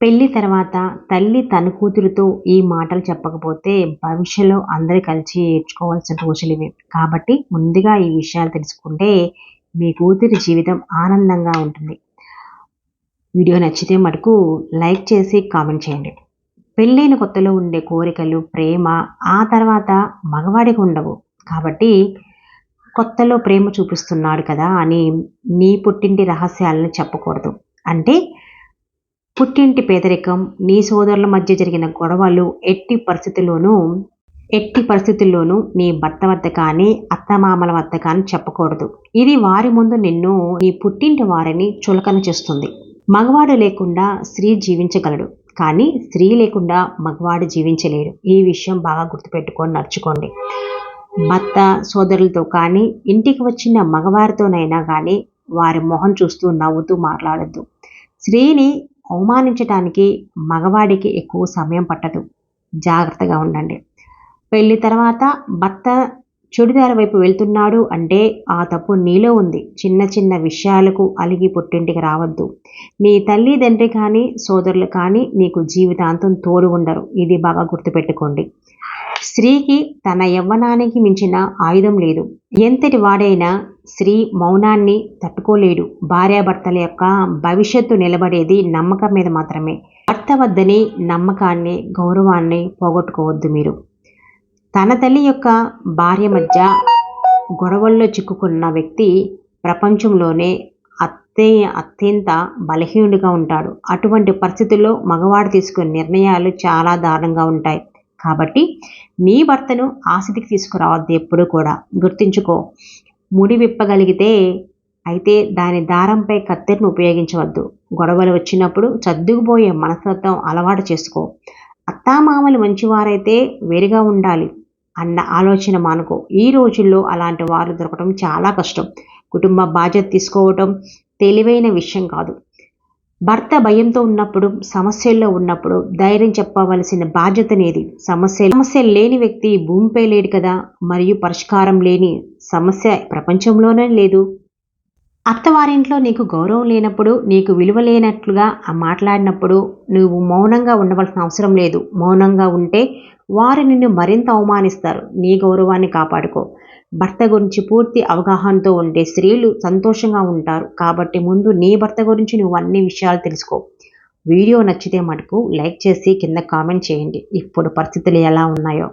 పెళ్ళి తర్వాత తల్లి తన కూతురుతో ఈ మాటలు చెప్పకపోతే భవిష్యత్తులో అందరూ కలిసి ఏడ్చుకోవాల్సిన రోజులు ఇవి. కాబట్టి ముందుగా ఈ విషయాలు తెలుసుకుంటే మీ కూతురి జీవితం ఆనందంగా ఉంటుంది. వీడియో నచ్చితే మటుకు లైక్ చేసి కామెంట్ చేయండి. పెళ్ళైన కొత్తలో ఉండే కోరికలు ప్రేమ ఆ తర్వాత మగవాడికి ఉండవు. కాబట్టి కొత్తలో ప్రేమ చూపిస్తున్నాడు కదా అని నీ పుట్టింటి రహస్యాలను చెప్పకూడదు. అంటే పుట్టింటి పేదరికం నీ సోదరుల మధ్య జరిగిన గొడవలు ఎట్టి పరిస్థితుల్లోనూ ఎట్టి పరిస్థితుల్లోనూ నీ భర్త వద్ద కానీ అత్తమామల వద్ద కానీ చెప్పకూడదు. ఇది వారి ముందు నిన్ను నీ పుట్టింటి వారిని చులకన చేస్తుంది. మగవాడు లేకుండా స్త్రీ జీవించగలడు. కానీ స్త్రీ లేకుండా మగవాడు జీవించలేడు. ఈ విషయం బాగా గుర్తుపెట్టుకొని నడుచుకోండి. భర్త సోదరులతో కానీ ఇంటికి వచ్చిన మగవారితోనైనా కానీ వారి మొహం చూస్తూ నవ్వుతూ మాట్లాడద్దు. స్త్రీని అవమానించడానికి మగవాడికి ఎక్కువ సమయం పట్టదు. జాగ్రత్తగా ఉండండి. పెళ్ళి తర్వాత భర్త చెడుదారి వైపు వెళ్తున్నాడు అంటే ఆ తప్పు నీలో ఉంది. చిన్న చిన్న విషయాలకు అలిగి పుట్టింటికి రావద్దు. నీ తల్లి తండ్రి కానీ సోదరులు కానీ నీకు జీవితాంతం తోడు ఉండరు. ఇది బాగా గుర్తుపెట్టుకోండి. స్త్రీకి తన యవ్వనానికి మించిన ఆయుధం లేదు. ఎంతటి వాడైనా స్త్రీ మౌనాన్ని తట్టుకోలేడు. భార్యాభర్తల యొక్క భవిష్యత్తు నిలబడేది నమ్మకం మీద మాత్రమే. భర్త వద్దని నమ్మకాన్ని గౌరవాన్ని పోగొట్టుకోవద్దు మీరు. తన తల్లి యొక్క భార్య మధ్య గొడవల్లో చిక్కుకున్న వ్యక్తి ప్రపంచంలోనే అత్తే అత్యంత బలహీనుడిగా ఉంటాడు. అటువంటి పరిస్థితుల్లో మగవాడు తీసుకునే నిర్ణయాలు చాలా దారుణంగా ఉంటాయి. కాబట్టి నీ భర్తను ఆసక్తికి తీసుకురావద్దు ఎప్పుడూ కూడా. గుర్తుంచుకో ముడి విప్పగలిగితే అయితే దాని దారంపై కత్తెరను ఉపయోగించవద్దు. గొడవలు వచ్చినప్పుడు సర్దుకుపోయే మనస్తత్వం అలవాటు చేసుకో. అత్తామామలు మంచివారైతే వేరుగా ఉండాలి అన్న ఆలోచన మానుకో. ఈ రోజుల్లో అలాంటి వారు దొరకడం చాలా కష్టం. కుటుంబ బాధ్యత తీసుకోవటం తెలివైన విషయం కాదు. భర్త భయంతో ఉన్నప్పుడు సమస్యల్లో ఉన్నప్పుడు ధైర్యం చెప్పవలసిన బాధ్యత నేది. సమస్య సమస్య లేని వ్యక్తి భూమిపై లేడు కదా మరియు పరిష్కారం లేని సమస్య ప్రపంచంలోనే లేదు. అత్తవారింట్లో నీకు గౌరవం లేనప్పుడు నీకు విలువ లేనట్లుగా మాట్లాడినప్పుడు నువ్వు మౌనంగా ఉండవలసిన అవసరం లేదు. మౌనంగా ఉంటే వారు నిన్ను మరింత అవమానిస్తారు. నీ గౌరవాన్ని కాపాడుకో. భర్త గురించి పూర్తి అవగాహనతో ఉండే స్త్రీలు సంతోషంగా ఉంటారు. కాబట్టి ముందు నీ భర్త గురించి నువ్వు అన్ని విషయాలు తెలుసుకో. వీడియో నచ్చితే మటుకు లైక్ చేసి కింద కామెంట్ చేయండి. ఇప్పుడు పరిస్థితులు ఎలా ఉన్నాయో.